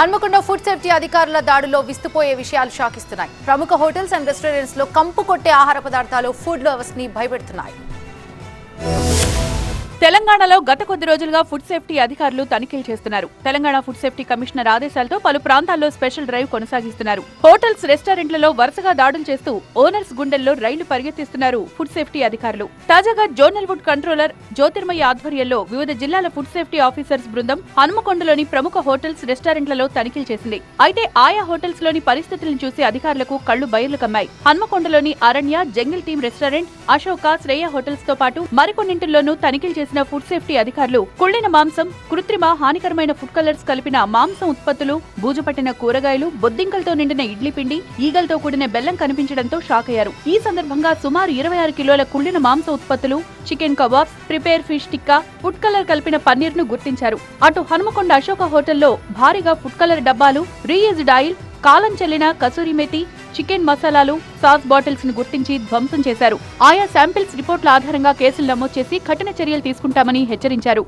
Hanamkonda food safety అధికారుల దాడిలో విస్తుపోయే విషయాలు షాకిస్తున్నాయి. ప్రముఖ హోటల్స్ అండ్ రెస్టారెంట్స్లో కంపు కొట్టే ఆహార పదార్థాలు ఫుడ్ లవర్స్ని భయపెడుతున్నాయి. తెలంగాణలో గత కొద్ది రోజులుగా ఫుడ్ సేఫ్టీ అధికారులు తనిఖీలు చేస్తున్నారు. తెలంగాణ ఫుడ్ సేఫ్టీ కమిషనర్ ఆదేశాలతో పలు ప్రాంతాల్లో స్పెషల్ డ్రైవ్ కొనసాగిస్తున్నారు. హోటల్స్ రెస్టారెంట్లలో వరుసగా దాడులు చేస్తూ ఓనర్స్ గుండెల్లో రైళ్ళు పరిగెత్తిస్తున్నారు ఫుడ్ సేఫ్టీ అధికారులు. తాజాగా జోనల్ ఫుడ్ కంట్రోలర్ జ్యోతిర్మయ ఆధ్వర్యంలో వివిధ జిల్లాల ఫుడ్ సేఫ్టీ ఆఫీసర్స్ బృందం హనుమకొండలోని ప్రముఖ హోటల్స్ రెస్టారెంట్లలో తనిఖీలు చేసింది. అయితే ఆయా హోటల్స్లోని పరిస్థితులను చూసి అధికారులకు కళ్ళు బయర్లు కమ్మాయి. హన్మకొండలోని Aranya jungle theme restaurant Ashoka Shreya హోటల్స్తో పాటు మరికొన్నింటిల్లోనూ తనిఖీలు చేసిన ఫుడ్ సేఫ్టీ అధికారులు కుళ్ళిన మాంసం కృత్రిమ హానికరమైన ఫుడ్ కలర్స్ కలిపిన మాంసం ఉత్పత్తులు బూజుపట్టిన కూరగాయలు బొద్దింకలతో నిండిన ఇడ్లీ పిండి ఈగలతో కూడిన బెల్లం కనిపించడంతో షాక్ అయ్యారు. ఈ సందర్భంగా సుమారు ఇరవై ఆరు కిలోల కుళ్ళిన మాంసం ఉత్పత్తులు chicken kebabs prepare fish tikka food colour కలిపిన పన్నీర్ను గుర్తించారు. అటు హనుమకొండ అశోక హోటల్లో భారీగా ఫుడ్ కలర్ డబ్బాలు రీయూజ్డ్ ఆయిల్ కాలం చెల్లిన కసూరి మెతి చికెన్ మసాలాలు సాస్ బాటిల్స్ను గుర్తించి ధ్వంసం చేశారు. ఆయా శాంపిల్స్ రిపోర్ట్ల ఆధారంగా కేసులు నమోదు చేసి కఠిన చర్యలు తీసుకుంటామని హెచ్చరించారు.